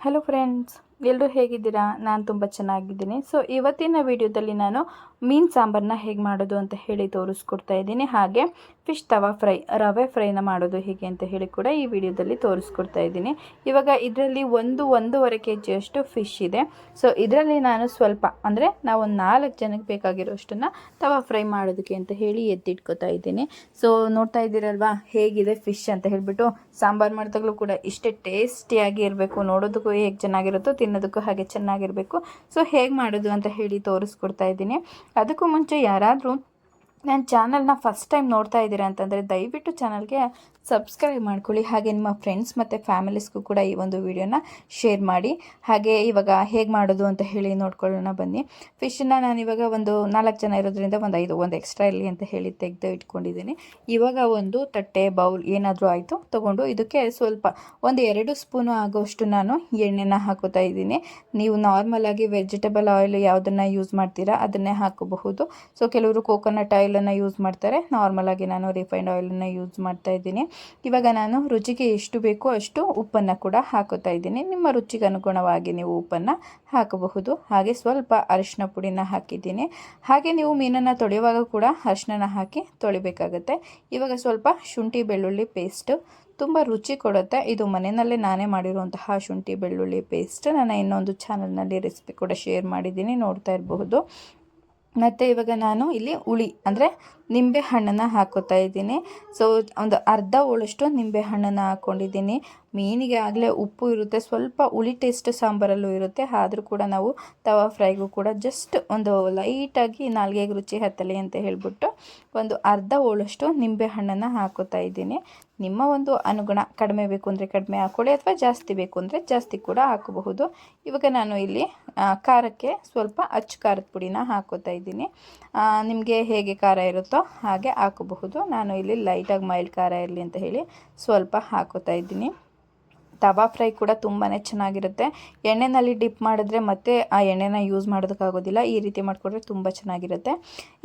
Hello friends ಎಲ್ಲರೂ ಹೇಗಿದ್ದೀರಾ? ನಾನು ತುಂಬ ಚೆನ್ನಾಗಿದ್ದೀನಿ. ಸೊ ಇವತ್ತಿನ ವಿಡಿಯೋದಲ್ಲಿ ನಾನು ಮೀನು ಸಾಂಬಾರನ್ನ ಹೇಗೆ ಮಾಡೋದು ಅಂತ ಹೇಳಿ ತೋರಿಸ್ಕೊಡ್ತಾ ಇದ್ದೀನಿ. ಹಾಗೆ ಫಿಶ್ ತವಾ ಫ್ರೈ ರವೆ ಫ್ರೈನ ಮಾಡೋದು ಹೇಗೆ ಅಂತ ಹೇಳಿ ಕೂಡ ಈ ವಿಡಿಯೋದಲ್ಲಿ ತೋರಿಸ್ಕೊಡ್ತಾ ಇದ್ದೀನಿ. ಇವಾಗ ಇದರಲ್ಲಿ ಒಂದು, ಒಂದೂವರೆ ಕೆ ಜಿಯಷ್ಟು ಫಿಶ್ ಇದೆ. ಸೊ ಇದರಲ್ಲಿ ನಾನು ಸ್ವಲ್ಪ, ಅಂದರೆ ನಾವು ನಾಲ್ಕು ಜನಕ್ಕೆ ಬೇಕಾಗಿರೋಷ್ಟನ್ನು ತವಾ ಫ್ರೈ ಮಾಡೋದಕ್ಕೆ ಅಂತ ಹೇಳಿ ಎತ್ತಿಟ್ಕೋತಾ ಇದ್ದೀನಿ. ಸೊ ನೋಡ್ತಾ ಇದ್ದೀರಲ್ವಾ? ಹೇಗಿದೆ ಫಿಶ್ ಅಂತ ಹೇಳಿಬಿಟ್ಟು ಸಾಂಬಾರು ಮಾಡಿದಾಗಲೂ ಕೂಡ ಇಷ್ಟೇ ಟೇಸ್ಟಿಯಾಗಿ ಇರಬೇಕು. ನೋಡೋದಕ್ಕೂ ಹೇಗೆ ಚೆನ್ನಾಗಿರುತ್ತೋ ತಿನ್ನೋದಕ್ಕೂ ಹಾಗೆ ಚೆನ್ನಾಗಿರಬೇಕು. ಸೊ ಹೇಗೆ ಮಾಡೋದು ಅಂತ ಹೇಳಿ ತೋರಿಸ್ಕೊಡ್ತಾ ಇದ್ದೀನಿ. ಅದಕ್ಕೂ ಮುಂಚೆ ಯಾರಾದರೂ ನನ್ನ ಚಾನಲ್ನ ಫಸ್ಟ್ ಟೈಮ್ ನೋಡ್ತಾ ಇದ್ದೀರಾ ಅಂತಂದರೆ ದಯವಿಟ್ಟು ಚಾನಲ್ಗೆ ಸಬ್ಸ್ಕ್ರೈಬ್ ಮಾಡ್ಕೊಳ್ಳಿ. ಹಾಗೆ ನಿಮ್ಮ ಫ್ರೆಂಡ್ಸ್ ಮತ್ತು ಫ್ಯಾಮಿಲೀಸ್ಗೂ ಕೂಡ ಈ ಒಂದು ವಿಡಿಯೋನ ಶೇರ್ ಮಾಡಿ. ಹಾಗೆ ಇವಾಗ ಹೇಗೆ ಮಾಡೋದು ಅಂತ ಹೇಳಿ ನೋಡ್ಕೊಳ್ಳೋಣ ಬನ್ನಿ. ಫಿಶನ್ನ ನಾನು ಇವಾಗ ಒಂದು ನಾಲ್ಕು ಜನ ಇರೋದ್ರಿಂದ ಒಂದು ಐದು, ಒಂದು ಎಕ್ಸ್ಟ್ರಾ ಇರಲಿ ಅಂತ ಹೇಳಿ ತೆಗೆದು ಇಟ್ಕೊಂಡಿದ್ದೀನಿ. ಇವಾಗ ಒಂದು ತಟ್ಟೆ ಬೌಲ್ ಏನಾದರೂ ಆಯಿತು ತೊಗೊಂಡು ಇದಕ್ಕೆ ಸ್ವಲ್ಪ ಒಂದು ಎರಡು ಸ್ಪೂನು ಆಗೋಷ್ಟು ನಾನು ಎಣ್ಣೆನ ಹಾಕೋತಾ ಇದ್ದೀನಿ. ನೀವು ನಾರ್ಮಲಾಗಿ ವೆಜಿಟೇಬಲ್ ಆಯಿಲ್ ಯಾವುದನ್ನು ಯೂಸ್ ಮಾಡ್ತೀರಾ ಅದನ್ನೇ ಹಾಕೋಬಹುದು. ಸೊ ಕೆಲವರು ಕೋಕೋನಟ್ ಆಯಿಲನ್ನು ಯೂಸ್ ಮಾಡ್ತಾರೆ. ನಾರ್ಮಲಾಗಿ ನಾನು ರಿಫೈನ್ಡ್ ಆಯಿಲನ್ನು ಯೂಸ್ ಮಾಡ್ತಾ ಇದ್ದೀನಿ. ಇವಾಗ ನಾನು ರುಚಿಗೆ ಎಷ್ಟು ಬೇಕೋ ಅಷ್ಟು ಉಪ್ಪನ್ನು ಕೂಡ ಹಾಕೋತಾ ಇದ್ದೀನಿ. ನಿಮ್ಮ ರುಚಿಗೆ ಅನುಗುಣವಾಗಿ ನೀವು ಉಪ್ಪನ್ನು ಹಾಕಬಹುದು. ಹಾಗೆ ಸ್ವಲ್ಪ ಅರಿಶಿನ ಪುಡಿನ ಹಾಕಿದ್ದೀನಿ. ಹಾಗೆ ನೀವು ಮೀನನ್ನು ತೊಳೆಯುವಾಗ ಕೂಡ ಅರಿಶಿನ ಹಾಕಿ ತೊಳಿಬೇಕಾಗತ್ತೆ. ಇವಾಗ ಸ್ವಲ್ಪ ಶುಂಠಿ ಬೆಳ್ಳುಳ್ಳಿ ಪೇಸ್ಟು ತುಂಬ ರುಚಿ ಕೊಡುತ್ತೆ. ಇದು ಮನೆಯಲ್ಲೇ ನಾನೇ ಮಾಡಿರುವಂತಹ ಶುಂಠಿ ಬೆಳ್ಳುಳ್ಳಿ ಪೇಸ್ಟ್. ನಾನು ಇನ್ನೊಂದು ಚಾನಲ್ನಲ್ಲಿ ರೆಸಿಪಿ ಕೂಡ ಶೇರ್ ಮಾಡಿದ್ದೀನಿ. ನೋಡ್ತಾ ಇರಬಹುದು. ಮತ್ತು ಇವಾಗ ನಾನು ಇಲ್ಲಿ ಹುಳಿ, ಅಂದರೆ ನಿಂಬೆ ಹಣ್ಣನ್ನು ಹಾಕೋತಾ ಇದ್ದೀನಿ. ಸೊ ಒಂದು ಅರ್ಧ ಹೋಳಷ್ಟು ನಿಂಬೆ ಹಣ್ಣನ್ನು ಹಾಕ್ಕೊಂಡಿದ್ದೀನಿ ಮೀನಿಗೆ ಆಗಲೇ ಉಪ್ಪು ಇರುತ್ತೆ, ಸ್ವಲ್ಪ ಹುಳಿ ಟೇಸ್ಟ್ ಸಾಂಬಾರಲ್ಲೂ ಇರುತ್ತೆ. ಆದರೂ ಕೂಡ ನಾವು ತವಾ ಫ್ರೈಗೂ ಕೂಡ ಜಸ್ಟ್ ಒಂದು ಲೈಟಾಗಿ ನಾಲ್ಗೆಗೆ ರುಚಿ ಹತ್ತಲಿ ಅಂತ ಹೇಳ್ಬಿಟ್ಟು ಒಂದು ಅರ್ಧ ಹೋಳಷ್ಟು ನಿಂಬೆ ಹಣ್ಣನ್ನು ಹಾಕೋತಾ ಇದ್ದೀನಿ. ನಿಮ್ಮ ಒಂದು ಅನುಗುಣ ಕಡಿಮೆ ಬೇಕು ಅಂದರೆ ಕಡಿಮೆ ಹಾಕ್ಕೊಳ್ಳಿ ಅಥವಾ ಜಾಸ್ತಿ ಬೇಕು ಅಂದರೆ ಜಾಸ್ತಿ ಕೂಡ ಹಾಕಬಹುದು. ಇವಾಗ ನಾನು ಇಲ್ಲಿ ಖಾರಕ್ಕೆ ಸ್ವಲ್ಪ ಅಚ್ಚು ಖಾರದ ಪುಡಿನ ಹಾಕೋತಾ ಇದ್ದೀನಿ. ನಿಮಗೆ ಹೇಗೆ ಖಾರ ಇರುತ್ತೋ ಹಾಗೆ ಹಾಕಬಹುದು. ನಾನು ಇಲ್ಲಿ ಲೈಟಾಗಿ ಮೈಲ್ಡ್ ಖಾರ ಇರಲಿ ಅಂತ ಹೇಳಿ ಸ್ವಲ್ಪ ಹಾಕೋತಾ ಇದ್ದೀನಿ. ತವಾ ಫ್ರೈ ಕೂಡ ತುಂಬಾ ಚೆನ್ನಾಗಿರುತ್ತೆ. ಎಣ್ಣೆನಲ್ಲಿ ಡಿಪ್ ಮಾಡಿದ್ರೆ ಮತ್ತೆ ಆ ಎಣ್ಣೆನ ಯೂಸ್ ಮಾಡೋದಕ್ಕಾಗೋದಿಲ್ಲ. ಈ ರೀತಿ ಮಾಡಿಕೊಡ್ರೆ ತುಂಬ ಚೆನ್ನಾಗಿರುತ್ತೆ.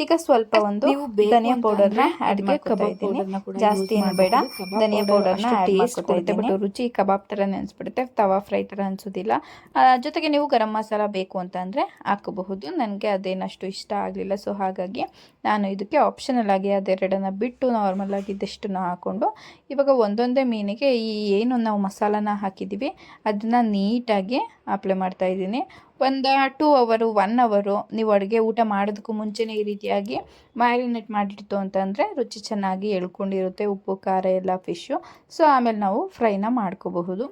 ಈಗ ಸ್ವಲ್ಪ ಒಂದು ಧನಿಯಾ ಪೌಡರ್ನ ಆ್ಯಡ್ ಮಾಡ್ಕೊತಾ ಇದ್ದೀನಿ. ಜಾಸ್ತಿ ಏನು ಬೇಡ. ಧನಿಯಾ ಪೌಡರ್ನ ಆ್ಯಡ್ ಮಾಡ್ಕೊತಾ ಇದ್ದೀನಿ. ಬಟ್ ರುಚಿ ಕಬಾಬ್ ಥರ ನೆನೆಸ್ಬಿಡುತ್ತೆ. ತವಾ ಫ್ರೈ ಥರ ಅನಿಸೋದಿಲ್ಲ. ಜೊತೆಗೆ ನೀವು ಗರಂ ಮಸಾಲ ಬೇಕು ಅಂತಂದರೆ ಹಾಕಬಹುದು ನನಗೆ ಅದೇನಷ್ಟು ಇಷ್ಟ ಆಗಲಿಲ್ಲ. ಸೊ ಹಾಗಾಗಿ ನಾನು ಇದಕ್ಕೆ ಆಪ್ಷನಲ್ ಆಗಿ ಅದೆರಡನ್ನು ಬಿಟ್ಟು ನಾರ್ಮಲ್ ಆಗಿ ಹಾಕೊಂಡು ಹಾಕ್ಕೊಂಡು ಇವಾಗ ಒಂದೊಂದೇ ಮೀನಿಗೆ ಈ ಏನು ನಾವು ಮಸಾಲನ ಹಾಕಿದ್ದೀವಿ. ಅದನ್ನು ನೀಟಾಗಿ ಅಪ್ಲೈ ಮಾಡ್ತಾ ಇದ್ದೀನಿ. ಒಂದು ಟೂ ಅವರು ಒನ್ ಅವರು ನೀವು ಅಡುಗೆ ಊಟ ಮಾಡೋದಕ್ಕೂ ಮುಂಚೆನೇ ಈ ರೀತಿಯಾಗಿ ಮ್ಯಾರಿನೇಟ್ ಮಾಡಿಡ್ತು ಅಂತಂದರೆ ರುಚಿ ಚೆನ್ನಾಗಿ ಎಳ್ಕೊಂಡಿರುತ್ತೆ. ಉಪ್ಪು, ಖಾರ, ಎಲ್ಲ ಫಿಶ್ಶು ಸೊ ಆಮೇಲೆ ನಾವು ಫ್ರೈನ ಮಾಡ್ಕೋಬಹುದು.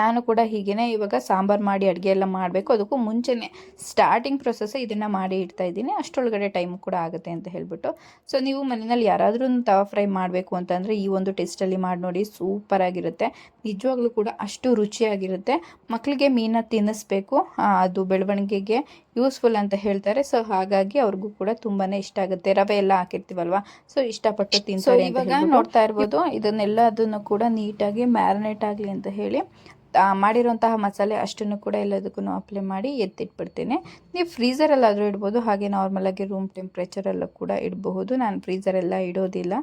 ನಾನು ಕೂಡ ಹೀಗೇ ಇವಾಗ ಸಾಂಬಾರು ಮಾಡಿ ಅಡುಗೆ ಎಲ್ಲ ಮಾಡಬೇಕು. ಅದಕ್ಕೂ ಮುಂಚೆನೆ ಸ್ಟಾರ್ಟಿಂಗ್ ಪ್ರೊಸೆಸ್ ಇದನ್ನು ಮಾಡಿ ಇಡ್ತಾ ಇದ್ದೀನಿ. ಅಷ್ಟರೊಳಗಡೆ ಟೈಮ್ ಕೂಡ ಆಗುತ್ತೆ ಅಂತ ಹೇಳ್ಬಿಟ್ಟು. ಸೊ ನೀವು ಮನೆಯಲ್ಲಿ ಯಾರಾದರೂ ತವಾ ಫ್ರೈ ಮಾಡಬೇಕು ಅಂತಂದರೆ ಈ ಒಂದು ಟೇಸ್ಟಲ್ಲಿ ಮಾಡಿ ನೋಡಿ ಸೂಪರಾಗಿರುತ್ತೆ ನಿಜವಾಗ್ಲೂ ಕೂಡ ಅಷ್ಟು ರುಚಿಯಾಗಿರುತ್ತೆ. ಮಕ್ಕಳಿಗೆ ಮೀನ ತಿನ್ನಿಸ್ಬೇಕು. ಅದು ಬೆಳವಣಿಗೆಗೆ ಯೂಸ್ಫುಲ್ ಅಂತ ಹೇಳ್ತಾರೆ. ಸೊ ಹಾಗಾಗಿ ಅವ್ರಿಗೂ ಕೂಡ ತುಂಬಾ ಇಷ್ಟ ಆಗುತ್ತೆ. ರವೆ ಎಲ್ಲ ಹಾಕಿರ್ತೀವಲ್ವ? ಸೊ ಇಷ್ಟಪಟ್ಟು ತಿನ್ಸೋ ಇವಾಗ ನೋಡ್ತಾ ಇರ್ಬೋದು. ಇದನ್ನೆಲ್ಲ ಅದನ್ನು ಕೂಡ ನೀಟಾಗಿ ಮ್ಯಾರಿನೇಟ್ ಆಗಲಿ ಅಂತ ಹೇಳಿ ಮಾಡಿರುವಂತಹ ಮಸಾಲೆ ಅಷ್ಟನ್ನು ಕೂಡ ಎಲ್ಲದಕ್ಕೂ ಅಪ್ಲೈ ಮಾಡಿ ಎತ್ತಿಟ್ಬಿಡ್ತೀನಿ. ನೀವು ಫ್ರೀಸರಲ್ಲಾದರೂ ಇಡ್ಬೋದು, ಹಾಗೆ ನಾರ್ಮಲಾಗಿ ರೂಮ್ ಟೆಂಪ್ರೇಚರಲ್ಲೂ ಕೂಡ ಇಡಬಹುದು. ನಾನು ಫ್ರೀಸರೆಲ್ಲ ಇಡೋದಿಲ್ಲ.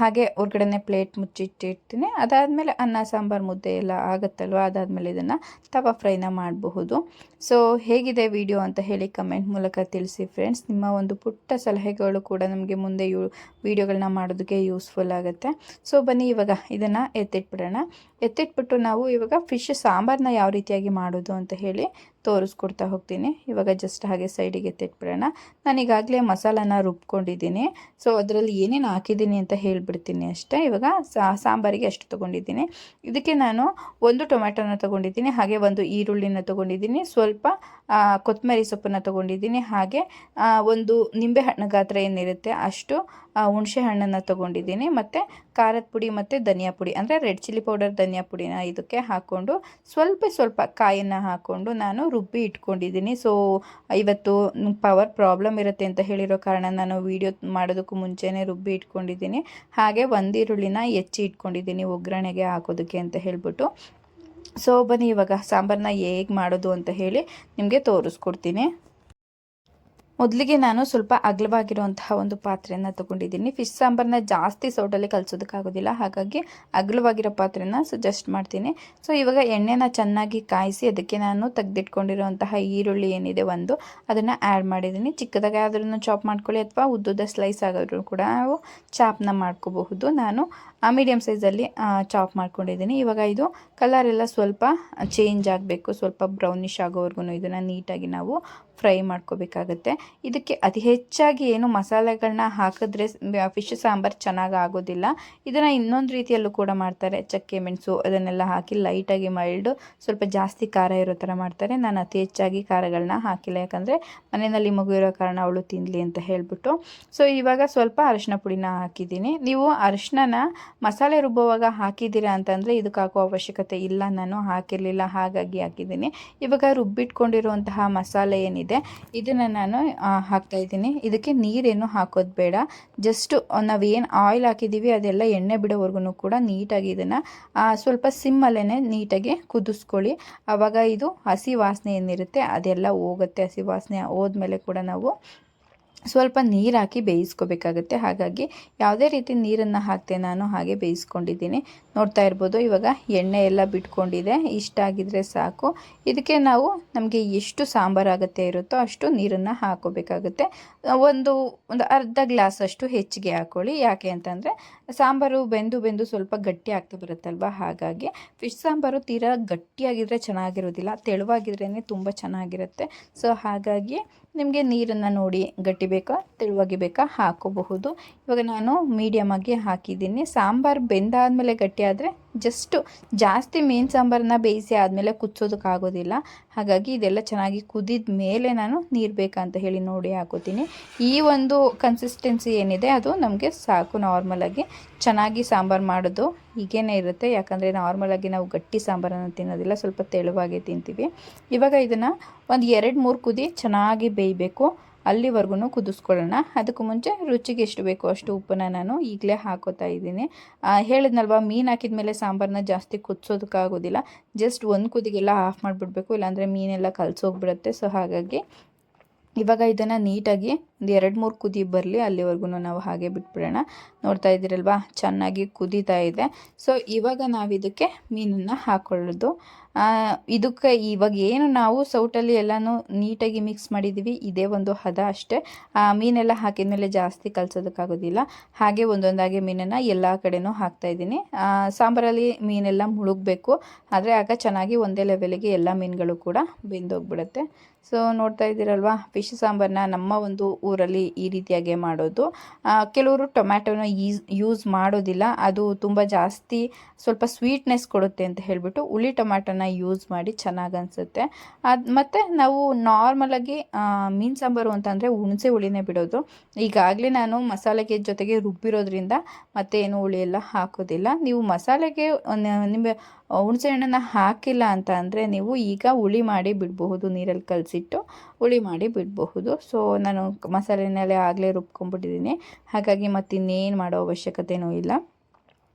ಹಾಗೆ ಹೊರ್ಗಡೆನೇ ಪ್ಲೇಟ್ ಮುಚ್ಚಿಟ್ಟಿರ್ತೀನಿ ಅದಾದಮೇಲೆ ಅನ್ನ, ಸಾಂಬಾರು, ಮುದ್ದೆ ಎಲ್ಲ ಆಗುತ್ತಲ್ವ? ಅದಾದಮೇಲೆ ಇದನ್ನು ತವಾ ಫ್ರೈನ ಮಾಡಬಹುದು. ಸೊ ಹೇಗಿದೆ ವಿಡಿಯೋ ಅಂತ ಹೇಳಿ ಕಮೆಂಟ್ ಮೂಲಕ ತಿಳಿಸಿ ಫ್ರೆಂಡ್ಸ್ ನಿಮ್ಮ ಒಂದು ಪುಟ್ಟ ಸಲಹೆಗಳು ಕೂಡ ನಮಗೆ ಮುಂದೆ ಯೂ ವಿಡಿಯೋಗಳನ್ನ ಮಾಡೋದಕ್ಕೆ ಯೂಸ್ಫುಲ್ ಆಗುತ್ತೆ. ಸೊ ಬನ್ನಿ ಇವಾಗ ಇದನ್ನು ಎತ್ತಿಟ್ಬಿಡೋಣ. ಎತ್ತಿಟ್ಬಿಟ್ಟು ನಾವು ಇವಾಗ ಫಿಶ್ ಸಾಂಬಾರನ್ನ ಯಾವ ರೀತಿಯಾಗಿ ಮಾಡೋದು ಅಂತ ಹೇಳಿ ತೋರಿಸ್ಕೊಡ್ತಾ ಹೋಗ್ತೀನಿ. ಇವಾಗ ಜಸ್ಟ್ ಹಾಗೆ ಸೈಡಿಗೆ ತೆಟ್ಬಿಡೋಣ ನಾನು ಈಗಾಗಲೇ ಮಸಾಲಾನ ರುಬ್ಕೊಂಡಿದ್ದೀನಿ. ಸೊ ಅದರಲ್ಲಿ ಏನೇನು ಹಾಕಿದ್ದೀನಿ ಅಂತ ಹೇಳಿಬಿಡ್ತೀನಿ ಅಷ್ಟೇ. ಇವಾಗ ಸಾಂಬಾರಿಗೆ ಅಷ್ಟು ತೊಗೊಂಡಿದ್ದೀನಿ. ಇದಕ್ಕೆ ನಾನು ಒಂದು ಟೊಮೆಟೊನ ತೊಗೊಂಡಿದ್ದೀನಿ, ಹಾಗೆ ಒಂದು ಈರುಳ್ಳಿನ ತೊಗೊಂಡಿದ್ದೀನಿ, ಸ್ವಲ್ಪ ಕೊತ್ತಂಬರಿ ಸೊಪ್ಪನ್ನು ತೊಗೊಂಡಿದ್ದೀನಿ, ಹಾಗೆ ಒಂದು ನಿಂಬೆಹಣ್ಣು ಗಾತ್ರ ಏನಿರುತ್ತೆ ಅಷ್ಟು ಹುಣಸೆ ಹಣ್ಣನ್ನು ತೊಗೊಂಡಿದ್ದೀನಿ, ಮತ್ತು ಖಾರದ ಪುಡಿ ಮತ್ತು ಧನಿಯಾ ಪುಡಿ, ಅಂದರೆ ರೆಡ್ ಚಿಲ್ಲಿ ಪೌಡರ್ ಧನಿಯಾ ಪುಡಿನ ಇದಕ್ಕೆ ಹಾಕ್ಕೊಂಡು ಸ್ವಲ್ಪ ಸ್ವಲ್ಪ ಕಾಯನ್ನು ಹಾಕ್ಕೊಂಡು ನಾನು ರುಬ್ಬಿ ಇಟ್ಕೊಂಡಿದ್ದೀನಿ. ಸೊ ಇವತ್ತು ಪವರ್ ಪ್ರಾಬ್ಲಮ್ ಇರುತ್ತೆ ಅಂತ ಹೇಳಿರೋ ಕಾರಣ ನಾನು ವೀಡಿಯೋ ಮಾಡೋದಕ್ಕೂ ಮುಂಚೆನೇ ರುಬ್ಬಿ ಇಟ್ಕೊಂಡಿದ್ದೀನಿ. ಹಾಗೆ ಒಂದು ಹೆಚ್ಚಿ ಇಟ್ಕೊಂಡಿದ್ದೀನಿ ಒಗ್ಗರಣೆಗೆ ಹಾಕೋದಕ್ಕೆ ಅಂತ ಹೇಳ್ಬಿಟ್ಟು. ಸೊ ಬನ್ನಿ ಇವಾಗ ಸಾಂಬಾರನ್ನ ಹೇಗೆ ಮಾಡೋದು ಅಂತ ಹೇಳಿ ನಿಮಗೆ ತೋರಿಸ್ಕೊಡ್ತೀನಿ. ಮೊದಲಿಗೆ ನಾನು ಸ್ವಲ್ಪ ಅಗಲವಾಗಿರುವಂತಹ ಒಂದು ಪಾತ್ರೆಯನ್ನು ತಗೊಂಡಿದ್ದೀನಿ. ಫಿಶ್ ಸಾಂಬಾರನ್ನ ಜಾಸ್ತಿ ಸೌಟಲ್ಲಿ ಕಲಿಸೋದಕ್ಕಾಗೋದಿಲ್ಲ. ಹಾಗಾಗಿ ಅಗಲವಾಗಿರೋ ಪಾತ್ರೆನ ಸಜೆಸ್ಟ್ ಮಾಡ್ತೀನಿ. ಸೊ ಇವಾಗ ಎಣ್ಣೆನ ಚೆನ್ನಾಗಿ ಕಾಯಿಸಿ ಅದಕ್ಕೆ ನಾನು ತೆಗೆದಿಟ್ಕೊಂಡಿರುವಂತಹ ಈರುಳ್ಳಿ ಏನಿದೆ ಒಂದು ಅದನ್ನು ಆ್ಯಡ್ ಮಾಡಿದ್ದೀನಿ. ಚಿಕ್ಕದಾಗಿ ಆದ್ರೂ ಚಾಪ್ ಮಾಡ್ಕೊಳ್ಳಿ ಅಥವಾ ಉದ್ದುದ ಸ್ಲೈಸ್ ಆಗೋದ್ರೂ ಕೂಡ ನಾವು ಚಾಪ್ನ ಮಾಡ್ಕೋಬಹುದು. ನಾನು ಮೀಡಿಯಮ್ ಸೈಜಲ್ಲಿ ಚಾಪ್ ಮಾಡ್ಕೊಂಡಿದ್ದೀನಿ. ಇವಾಗ ಇದು ಕಲರ್ ಎಲ್ಲ ಸ್ವಲ್ಪ ಚೇಂಜ್ ಆಗಬೇಕು. ಸ್ವಲ್ಪ ಬ್ರೌನಿಷ್ ಆಗೋವರೆಗೂ ಇದನ್ನು ನೀಟಾಗಿ ನಾವು ಫ್ರೈ ಮಾಡ್ಕೋಬೇಕಾಗತ್ತೆ. ಇದಕ್ಕೆ ಅತಿ ಹೆಚ್ಚಾಗಿ ಏನು ಮಸಾಲೆಗಳನ್ನ ಹಾಕಿದ್ರೆ ಫಿಶ್ ಸಾಂಬಾರು ಚೆನ್ನಾಗಿ ಆಗೋದಿಲ್ಲ. ಇದನ್ನು ಇನ್ನೊಂದು ರೀತಿಯಲ್ಲೂ ಕೂಡ ಮಾಡ್ತಾರೆ. ಚಕ್ಕೆ, ಮೆಣಸು ಅದನ್ನೆಲ್ಲ ಹಾಕಿ ಲೈಟಾಗಿ ಮೈಲ್ಡು ಸ್ವಲ್ಪ ಜಾಸ್ತಿ ಖಾರ ಇರೋ ಥರ ಮಾಡ್ತಾರೆ. ನಾನು ಅತಿ ಹೆಚ್ಚಾಗಿ ಖಾರಗಳನ್ನ ಹಾಕಿಲ್ಲ. ಯಾಕಂದರೆ ಮನೆಯಲ್ಲಿ ಮಗು ಇರೋ ಕಾರಣ ಅವಳು ತಿನ್ನಲಿ ಅಂತ ಹೇಳಿಬಿಟ್ಟು. ಸೊ ಇವಾಗ ಸ್ವಲ್ಪ ಅರಿಶಿನ ಪುಡಿನ ಹಾಕಿದ್ದೀನಿ. ನೀವು ಅರಿಶಿನ ಮಸಾಲೆ ರುಬ್ಬುವಾಗ ಹಾಕಿದ್ದೀರಾ ಅಂತಂದರೆ ಇದಕ್ಕೆ ಹಾಕೋ ಅವಶ್ಯಕತೆ ಇಲ್ಲ. ನಾನು ಹಾಕಿರಲಿಲ್ಲ, ಹಾಗಾಗಿ ಹಾಕಿದ್ದೀನಿ. ಇವಾಗ ರುಬ್ಬಿಟ್ಕೊಂಡಿರುವಂತಹ ಮಸಾಲೆ ಏನಿದೆ, ಇದನ್ನು ನಾನು ಹಾಕ್ತಾ ಇದ್ದೀನಿ. ಇದಕ್ಕೆ ನೀರೇನು ಹಾಕೋದು ಬೇಡ. ಜಸ್ಟು ಏನು ಆಯಿಲ್ ಹಾಕಿದ್ದೀವಿ ಅದೆಲ್ಲ ಎಣ್ಣೆ ಬಿಡೋವರೆಗೂ ಕೂಡ ನೀಟಾಗಿ ಇದನ್ನು ಸ್ವಲ್ಪ ಸಿಮ್ಮಲ್ಲೇ ನೀಟಾಗಿ ಕುದಿಸ್ಕೊಳ್ಳಿ. ಆವಾಗ ಇದು ಹಸಿ ವಾಸನೆ ಏನಿರುತ್ತೆ ಅದೆಲ್ಲ ಹೋಗುತ್ತೆ. ಹಸಿ ವಾಸನೆ ಹೋದ್ಮೇಲೆ ಕೂಡ ನಾವು ಸ್ವಲ್ಪ ನೀರು ಹಾಕಿ ಬೇಯಿಸ್ಕೋಬೇಕಾಗುತ್ತೆ. ಹಾಗಾಗಿ ಯಾವುದೇ ರೀತಿ ನೀರನ್ನು ಹಾಕ್ತೆ ನಾನು ಹಾಗೆ ಬೇಯಿಸ್ಕೊಂಡಿದ್ದೀನಿ. ನೋಡ್ತಾ ಇರ್ಬೋದು, ಇವಾಗ ಎಣ್ಣೆ ಎಲ್ಲ ಬಿಟ್ಕೊಂಡಿದೆ. ಇಷ್ಟ ಆಗಿದ್ರೆ ಸಾಕು. ಇದಕ್ಕೆ ನಾವು ನಮಗೆ ಎಷ್ಟು ಸಾಂಬಾರು ಆಗುತ್ತೆ ಇರುತ್ತೋ ಅಷ್ಟು ನೀರನ್ನು ಹಾಕೋಬೇಕಾಗುತ್ತೆ ಒಂದು ಒಂದು ಅರ್ಧ ಗ್ಲಾಸ್ ಅಷ್ಟು ಹೆಚ್ಚಿಗೆ ಹಾಕೊಳ್ಳಿ. ಯಾಕೆ ಅಂತಂದರೆ ಸಾಂಬಾರು ಬೆಂದು ಬೆಂದು ಸ್ವಲ್ಪ ಗಟ್ಟಿ ಆಗ್ತಾ ಬರುತ್ತಲ್ವ? ಹಾಗಾಗಿ ಫಿಶ್ ಸಾಂಬಾರು ತೀರಾ ಗಟ್ಟಿಯಾಗಿದ್ದರೆ ಚೆನ್ನಾಗಿರೋದಿಲ್ಲ ತೆಳುವಾಗಿದ್ರೇ ತುಂಬ ಚೆನ್ನಾಗಿರುತ್ತೆ. ಸೊ ಹಾಗಾಗಿ ನಿಮಗೆ ನೀರನ್ನು ನೋಡಿ ಗಟ್ಟಿ ಬೇಕಾ, ತೆಳುವಾಗಿ ಬೇಕಾ ಹಾಕೋಬಹುದು. ಇವಾಗ ನಾನು ಮೀಡಿಯಮಾಗಿ ಹಾಕಿದ್ದೀನಿ. ಸಾಂಬಾರು ಬೆಂದಾದಮೇಲೆ ಗಟ್ಟಿ ಆದರೆ ಜಸ್ಟು ಜಾಸ್ತಿ ಮೀನು ಸಾಂಬಾರನ್ನ ಬೇಯಿಸಿ ಆದಮೇಲೆ ಕುದಿಸೋದಕ್ಕಾಗೋದಿಲ್ಲ ಹಾಗಾಗಿ ಇದೆಲ್ಲ ಚೆನ್ನಾಗಿ ಕುದಿದ ಮೇಲೆ ನಾನು ನೀರು ಬೇಕಂತ ಹೇಳಿ ನೋಡಿ ಹಾಕೋತೀನಿ. ಈ ಒಂದು ಕನ್ಸಿಸ್ಟೆನ್ಸಿ ಏನಿದೆ ಅದು ನಮಗೆ ಸಾಕು ನಾರ್ಮಲಾಗಿ ಚೆನ್ನಾಗಿ ಸಾಂಬಾರು ಮಾಡೋದು ಹೀಗೇನೆ ಇರುತ್ತೆ. ಯಾಕಂದರೆ ನಾರ್ಮಲಾಗಿ ನಾವು ಗಟ್ಟಿ ಸಾಂಬಾರನ್ನು ತಿನ್ನೋದಿಲ್ಲ, ಸ್ವಲ್ಪ ತೆಳುವಾಗಿ ತಿಂತೀವಿ. ಇವಾಗ ಇದನ್ನು ಒಂದು ಎರಡು ಮೂರು ಕುದಿ ಚೆನ್ನಾಗಿ ಬೇಯಬೇಕು. ಅಲ್ಲಿವರೆಗೂ ಕುದಿಸ್ಕೊಳ್ಳೋಣ. ಅದಕ್ಕೂ ಮುಂಚೆ ರುಚಿಗೆ ಎಷ್ಟು ಬೇಕೋ ಅಷ್ಟು ಉಪ್ಪನ್ನ ನಾನು ಈಗಲೇ ಹಾಕೋತಾ ಇದ್ದೀನಿ. ಹೇಳಿದ್ನಲ್ವ, ಮೀನು ಹಾಕಿದ ಮೇಲೆ ಸಾಂಬಾರನ್ನ ಜಾಸ್ತಿ ಕುದಿಸೋದಕ್ಕಾಗೋದಿಲ್ಲ. ಜಸ್ಟ್ ಒಂದು ಕುದಿಗೆಲ್ಲ ಆಫ್ ಮಾಡಿಬಿಡ್ಬೇಕು, ಇಲ್ಲಾಂದರೆ ಮೀನೆಲ್ಲ ಕಲಸೋಗ್ಬಿಡುತ್ತೆ. ಸೊ ಹಾಗಾಗಿ ಇವಾಗ ಇದನ್ನು ನೀಟಾಗಿ ಒಂದು ಎರಡು ಮೂರು ಕುದಿ ಬರಲಿ ಅಲ್ಲಿವರೆಗೂ ನಾವು ಹಾಗೆ ಬಿಟ್ಬಿಡೋಣ. ನೋಡ್ತಾ ಇದ್ದೀರಲ್ವಾ? ಚೆನ್ನಾಗಿ ಕುದೀತಾ ಇದೆ. ಸೊ ಇವಾಗ ನಾವು ಇದಕ್ಕೆ ಮೀನನ್ನು ಹಾಕೊಳ್ಳೋದು. ಇದಕ್ಕೆ ಇವಾಗ ಏನು ನಾವು ಸೌಟಲ್ಲಿ ಎಲ್ಲನೂ ನೀಟಾಗಿ ಮಿಕ್ಸ್ ಮಾಡಿದ್ದೀವಿ ಇದೇ ಒಂದು ಹದ ಅಷ್ಟೇ. ಆ, ಮೀನೆಲ್ಲ ಹಾಕಿದ ಮೇಲೆ ಜಾಸ್ತಿ ಕಲಸೋದಕ್ಕಾಗೋದಿಲ್ಲ. ಹಾಗೆ ಒಂದೊಂದಾಗಿ ಮೀನನ್ನು ಎಲ್ಲ ಕಡೆನೂ ಹಾಕ್ತಾಯಿದ್ದೀನಿ ಸಾಂಬಾರಲ್ಲಿ ಮೀನೆಲ್ಲ ಮುಳುಗಬೇಕು. ಆದರೆ ಆಗ ಚೆನ್ನಾಗಿ ಒಂದೇ ಲೆವೆಲಿಗೆ ಎಲ್ಲ ಮೀನುಗಳು ಕೂಡ ಬೆಂದೋಗ್ಬಿಡುತ್ತೆ. ಸೊ ನೋಡ್ತಾ ಇದ್ದೀರಲ್ವಾ? ಫಿಶ್ ಸಾಂಬಾರನ್ನ ನಮ್ಮ ಒಂದು ಊರಲ್ಲಿ ಈ ರೀತಿಯಾಗಿ ಮಾಡೋದು. ಕೆಲವರು ಟೊಮ್ಯಾಟೊನ ಈಸ್, ಯೂಸ್ ಮಾಡೋದಿಲ್ಲ. ಅದು ತುಂಬ ಜಾಸ್ತಿ ಸ್ವಲ್ಪ ಸ್ವೀಟ್ನೆಸ್ ಕೊಡುತ್ತೆ ಅಂತ ಹೇಳಿಬಿಟ್ಟು ಹುಳಿ ಟೊಮ್ಯಾಟೊನ ಯೂಸ್ ಮಾಡಿ ಚೆನ್ನಾಗಿ ಅನಿಸುತ್ತೆ ಅದು ಮತ್ತು ನಾವು ನಾರ್ಮಲಾಗಿ ಮೀನು ಸಾಂಬಾರು ಅಂತಂದರೆ ಹುಣಸೆ ಹುಳಿನೇ ಬಿಡೋದು. ಈಗಾಗಲೇ ನಾನು ಮಸಾಲೆಗೆ ಜೊತೆಗೆ ರುಬ್ಬಿರೋದ್ರಿಂದ ಮತ್ತೆ ಏನು ಹುಳಿ ಎಲ್ಲ ಹಾಕೋದಿಲ್ಲ. ನೀವು ಮಸಾಲೆಗೆ ನಿಮ್ಮ ಹುಣಸೆ ಹಣ್ಣನ್ನು ಹಾಕಿಲ್ಲ ಅಂತ ಅಂದರೆ ನೀವು ಈಗ ಹುಳಿ ಮಾಡಿ ಬಿಡಬಹುದು, ನೀರಲ್ಲಿ ಕಲಸಿಟ್ಟು ಹುಳಿ ಮಾಡಿ ಬಿಡಬಹುದು. ಸೊ ನಾನು ಮಸಾಲೆನಲ್ಲೇ ಆಗಲೇ ರುಬ್ಕೊಂಡ್ಬಿಟ್ಟಿದ್ದೀನಿ. ಹಾಗಾಗಿ ಮತ್ತಿನ್ನೇನು ಮಾಡೋ ಅವಶ್ಯಕತೆಯೂ ಇಲ್ಲ.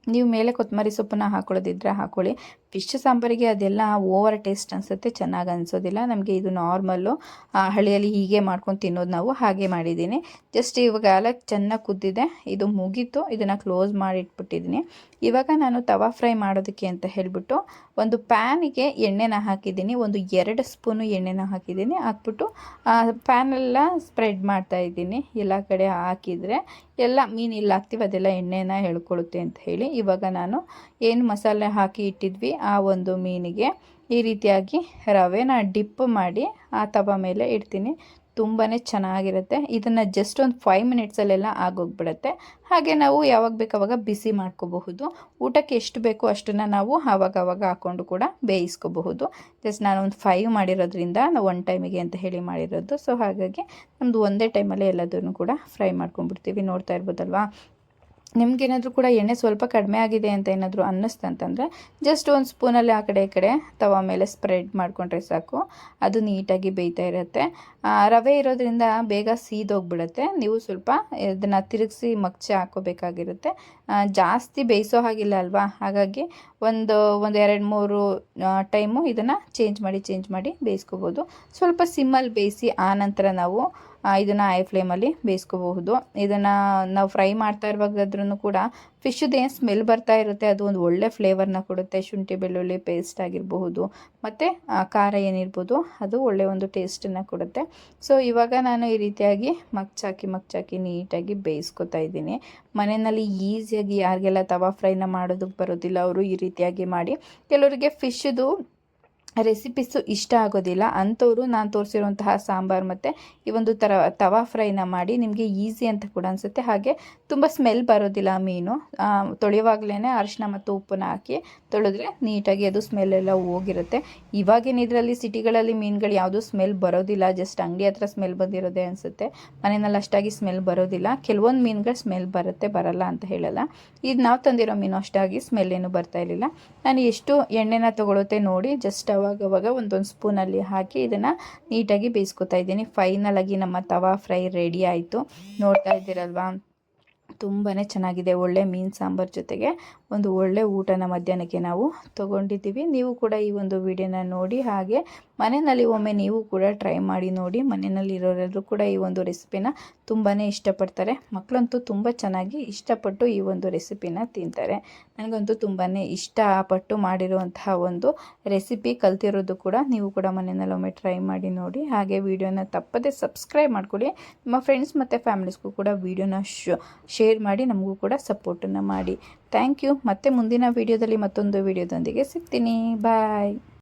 ನೀವು ಮೇಲೆ ಕೊತ್ತಂಬರಿ ಸೊಪ್ಪನ್ನ ಹಾಕೊಳ್ಳೋದಿದ್ರೆ ಹಾಕೊಳ್ಳಿ. ಫಿಶ್ ಸಾಂಬಾರಿಗೆ ಅದೆಲ್ಲ ಓವರ್ ಟೇಸ್ಟ್ ಅನಿಸುತ್ತೆ, ಚೆನ್ನಾಗಿ ಅನಿಸೋದಿಲ್ಲ. ನಮಗೆ ಇದು ನಾರ್ಮಲ್ಲು ಹಳ್ಳಿಯಲ್ಲಿ ಹೀಗೆ ಮಾಡ್ಕೊಂಡು ತಿನ್ನೋದು ನಾವು ಹಾಗೆ ಮಾಡಿದ್ದೀನಿ. ಜಸ್ಟ್ ಇವಾಗ ಎಲ್ಲ ಚೆನ್ನಾಗಿ ಕುದ್ದಿದೆ. ಇದು ಮುಗೀತು. ಇದನ್ನು ಕ್ಲೋಸ್ ಮಾಡಿಟ್ಬಿಟ್ಟಿದ್ದೀನಿ ಇವಾಗ ನಾನು ತವಾ ಫ್ರೈ ಮಾಡೋದಕ್ಕೆ ಅಂತ ಹೇಳಿಬಿಟ್ಟು ಒಂದು ಪ್ಯಾನಿಗೆ ಎಣ್ಣೆನ ಹಾಕಿದ್ದೀನಿ. ಒಂದು ಎರಡು ಸ್ಪೂನು ಎಣ್ಣೆನ ಹಾಕಿದ್ದೀನಿ. ಹಾಕ್ಬಿಟ್ಟು ಪ್ಯಾನೆಲ್ಲ ಸ್ಪ್ರೆಡ್ ಮಾಡ್ತಾ ಇದ್ದೀನಿ. ಎಲ್ಲ ಕಡೆ ಹಾಕಿದರೆ ಎಲ್ಲ ಮೀನು ಇಲ್ಲಿ ಹಾಕ್ತೀವಿ ಅದೆಲ್ಲ ಎಣ್ಣೆನ ಹೇಳ್ಕೊಳ್ಳುತ್ತೆ ಅಂತ ಹೇಳಿ ಇವಾಗ ನಾನು ಏನು ಮಸಾಲೆ ಹಾಕಿ ಇಟ್ಟಿದ್ವಿ. ಆ ಒಂದು ಮೀನಿಗೆ ಈ ರೀತಿಯಾಗಿ ರವೆನ ಡಿಪ್ ಮಾಡಿ ಆ ತವ ಮೇಲೆ ಇಡ್ತೀನಿ. ತುಂಬಾ ಚೆನ್ನಾಗಿರುತ್ತೆ. ಇದನ್ನು ಜಸ್ಟ್ ಒಂದು ಫೈವ್ ಮಿನಿಟ್ಸಲ್ಲೆಲ್ಲ ಆಗೋಗ್ಬಿಡುತ್ತೆ. ಹಾಗೆ ನಾವು ಯಾವಾಗ ಬೇಕು ಅವಾಗ ಬಿಸಿ ಮಾಡ್ಕೋಬಹುದು. ಊಟಕ್ಕೆ ಎಷ್ಟು ಬೇಕೋ ಅಷ್ಟನ್ನು ನಾವು ಆವಾಗ ಆವಾಗ ಹಾಕ್ಕೊಂಡು ಕೂಡ ಬೇಯಿಸ್ಕೋಬಹುದು. ಜಸ್ಟ್ ನಾನು ಒಂದು ಫೈವ್ ಮಾಡಿರೋದ್ರಿಂದ ನಾವು ಒನ್ ಟೈಮಿಗೆ ಅಂತ ಹೇಳಿ ಮಾಡಿರೋದು. ಸೊ ಹಾಗಾಗಿ ನಮ್ಮದು ಒಂದೇ ಟೈಮಲ್ಲೇ ಎಲ್ಲದನ್ನು ಕೂಡ ಫ್ರೈ ಮಾಡ್ಕೊಂಡ್ಬಿಡ್ತೀವಿ. ನೋಡ್ತಾ ಇರ್ಬೋದಲ್ವಾ? ನಿಮ್ಗೇನಾದರೂ ಕೂಡ ಎಣ್ಣೆ ಸ್ವಲ್ಪ ಕಡಿಮೆ ಆಗಿದೆ ಅಂತ ಏನಾದರೂ ಅನ್ನಿಸ್ತಂತಂದರೆ ಜಸ್ಟ್ ಒಂದು ಸ್ಪೂನಲ್ಲಿ ಆ ಕಡೆ ಈ ಕಡೆ ತವ ಮೇಲೆ ಸ್ಪ್ರೆಡ್ ಮಾಡಿಕೊಂಡ್ರೆ ಸಾಕು. ಅದು ನೀಟಾಗಿ ಬೇಯ್ತಾ ಇರುತ್ತೆ. ರವೆ ಇರೋದ್ರಿಂದ ಬೇಗ ಸೀದೋಗ್ಬಿಡುತ್ತೆ. ನೀವು ಸ್ವಲ್ಪ ಇದನ್ನು ತಿರುಗಿಸಿ ಮಗ್ಚೆ ಹಾಕೋಬೇಕಾಗಿರುತ್ತೆ. ಜಾಸ್ತಿ ಬೇಯಿಸೋ ಹಾಗಿಲ್ಲ ಅಲ್ವಾ? ಹಾಗಾಗಿ ಒಂದು ಒಂದು ಎರಡು, ಮೂರು ಟೈಮು ಇದನ್ನು ಚೇಂಜ್ ಮಾಡಿ ಚೇಂಜ್ ಮಾಡಿ ಬೇಯಿಸ್ಕೋಬೋದು. ಸ್ವಲ್ಪ ಸಿಮ್ಮಲ್ಲಿ ಬೇಯಿಸಿ ಆನಂತರ ನಾವು ಇದನ್ನು ಐ ಫ್ಲೇಮಲ್ಲಿ ಬೇಯಿಸ್ಕೋಬಹುದು. ಇದನ್ನು ನಾವು ಫ್ರೈ ಮಾಡ್ತಾ ಇರುವಾಗಾದ್ರೂ ಕೂಡ ಫಿಶ್ದು ಏನು ಸ್ಮೆಲ್ ಬರ್ತಾ ಇರುತ್ತೆ ಅದು ಒಂದು ಒಳ್ಳೆ ಫ್ಲೇವರ್ನ ಕೊಡುತ್ತೆ. ಶುಂಠಿ, ಬೆಳ್ಳುಳ್ಳಿ ಪೇಸ್ಟ್ ಆಗಿರಬಹುದು. ಮತ್ತು ಖಾರ ಏನಿರ್ಬೋದು ಅದು ಒಳ್ಳೆ ಒಂದು ಟೇಸ್ಟನ್ನು ಕೊಡುತ್ತೆ. ಸೊ ಇವಾಗ ನಾನು ಈ ರೀತಿಯಾಗಿ ಮಗ್ಚಾಕಿ ಮಗ್ಚಾಕಿ ನೀಟಾಗಿ ಬೇಯಿಸ್ಕೊತಾ ಇದ್ದೀನಿ. ಮನೆಯಲ್ಲಿ ಈಸಿಯಾಗಿ ಯಾರಿಗೆಲ್ಲ ತವಾ ಫ್ರೈನ ಮಾಡೋದಕ್ಕೆ ಬರೋದಿಲ್ಲ, ಅವರು ಈ ರೀತಿಯಾಗಿ ಮಾಡಿ. ಕೆಲವರಿಗೆ ಫಿಶ್ದು ರೆಸಿಪೀಸು ಇಷ್ಟ ಆಗೋದಿಲ್ಲ. ಅಂಥವ್ರು ನಾನು ತೋರಿಸಿರುವಂತಹ ಸಾಂಬಾರು ಮತ್ತು ಈ ಒಂದು ಥರ ತವಾ ಫ್ರೈನ ಮಾಡಿ ನಿಮಗೆ ಈಸಿ ಅಂತ ಕೂಡ ಅನಿಸುತ್ತೆ. ಹಾಗೆ ತುಂಬ ಸ್ಮೆಲ್ ಬರೋದಿಲ್ಲ ಮೀನು. ತೊಳೆಯುವಾಗಲೇ ಅರಿಶಿನ ಮತ್ತು ಉಪ್ಪನ್ನ ಹಾಕಿ ತೊಳೆದ್ರೆ ನೀಟಾಗಿ ಅದು ಸ್ಮೆಲ್ ಎಲ್ಲ ಹೋಗಿರುತ್ತೆ. ಇವಾಗಿನ ಇದರಲ್ಲಿ ಸಿಟಿಗಳಲ್ಲಿ ಮೀನುಗಳು ಯಾವುದೂ ಸ್ಮೆಲ್ ಬರೋದಿಲ್ಲ. ಜಸ್ಟ್ ಅಂಗಡಿ ಹತ್ರ ಸ್ಮೆಲ್ ಬಂದಿರೋದೇ ಅನಿಸುತ್ತೆ. ಮನೆಯಲ್ಲಿ ಅಷ್ಟಾಗಿ ಸ್ಮೆಲ್ ಬರೋದಿಲ್ಲ. ಕೆಲವೊಂದು ಮೀನುಗಳು ಸ್ಮೆಲ್ ಬರುತ್ತೆ, ಬರಲ್ಲ ಅಂತ ಹೇಳಲ್ಲ. ಇದು ನಾವು ತಂದಿರೋ ಮೀನು ಅಷ್ಟಾಗಿ ಸ್ಮೆಲ್ ಏನು ಬರ್ತಾ ಇರಲಿಲ್ಲ. ನಾನು ಎಷ್ಟು ಎಣ್ಣೆನ ತೊಗೊಳುತ್ತೆ ನೋಡಿ, ಜಸ್ಟ್ ಅವಾಗವಾಗ ಒಂದೊಂದು ಸ್ಪೂನಲ್ಲಿ ಹಾಕಿ ಇದನ್ನು ನೀಟಾಗಿ ಬೇಯಿಸ್ಕೊತಾ ಇದ್ದೀನಿ. ಫೈನಲಾಗಿ ನಮ್ಮ ತವಾ ಫ್ರೈ ರೆಡಿ ಆಯಿತು. ನೋಡ್ತಾ ಇದ್ದೀರಲ್ವಾ? ತುಂಬಾ ಚೆನ್ನಾಗಿದೆ ಒಳ್ಳೆ ಮೀನು ಸಾಂಬಾರು ಜೊತೆಗೆ. ಒಂದು ಒಳ್ಳೆ ಊಟನ ಮಧ್ಯಾಹ್ನಕ್ಕೆ ನಾವು ತಗೊಂಡಿದ್ದೀವಿ. ನೀವು ಕೂಡ ಈ ಒಂದು ವಿಡಿಯೋನ ನೋಡಿ ಹಾಗೆ ಮನೆಯಲ್ಲಿ ಒಮ್ಮೆ ನೀವು ಕೂಡ ಟ್ರೈ ಮಾಡಿ ನೋಡಿ. ಮನೆಯಲ್ಲಿ ಇರೋರೆಲ್ಲರೂ ಕೂಡ ಈ ಒಂದು ರೆಸಿಪಿನ ತುಂಬಾ ಇಷ್ಟಪಡ್ತಾರೆ. ಮಕ್ಕಳಂತೂ ತುಂಬ ಚೆನ್ನಾಗಿ ಇಷ್ಟಪಟ್ಟು ಈ ಒಂದು ರೆಸಿಪಿನ ತಿಂತಾರೆ. ನನಗಂತೂ ತುಂಬಾ ಇಷ್ಟಪಟ್ಟು ಮಾಡಿರುವಂತಹ ಒಂದು ರೆಸಿಪಿ ಕಲ್ತಿರೋದು ಕೂಡ ನೀವು ಕೂಡ ಮನೆಯಲ್ಲಿ ಒಮ್ಮೆ ಟ್ರೈ ಮಾಡಿ ನೋಡಿ. ಹಾಗೆ ವಿಡಿಯೋನ ತಪ್ಪದೆ ಸಬ್ಸ್ಕ್ರೈಬ್ ಮಾಡ್ಕೊಳ್ಳಿ. ನಿಮ್ಮ ಫ್ರೆಂಡ್ಸ್ ಮತ್ತು ಫ್ಯಾಮಿಲೀಸ್ಗೂ ಕೂಡ ವಿಡಿಯೋನ ಶೇರ್ ಮಾಡಿ. ನಮಗೂ ಕೂಡ ಸಪೋರ್ಟನ್ನು ಮಾಡಿ. Thank you. ಮತ್ತೆ ಮುಂದಿನ ವೀಡಿಯೋದಲ್ಲಿ ಮತ್ತೊಂದು ವೀಡಿಯೋದೊಂದಿಗೆ ಸಿಗ್ತೀನಿ. ಬಾಯ್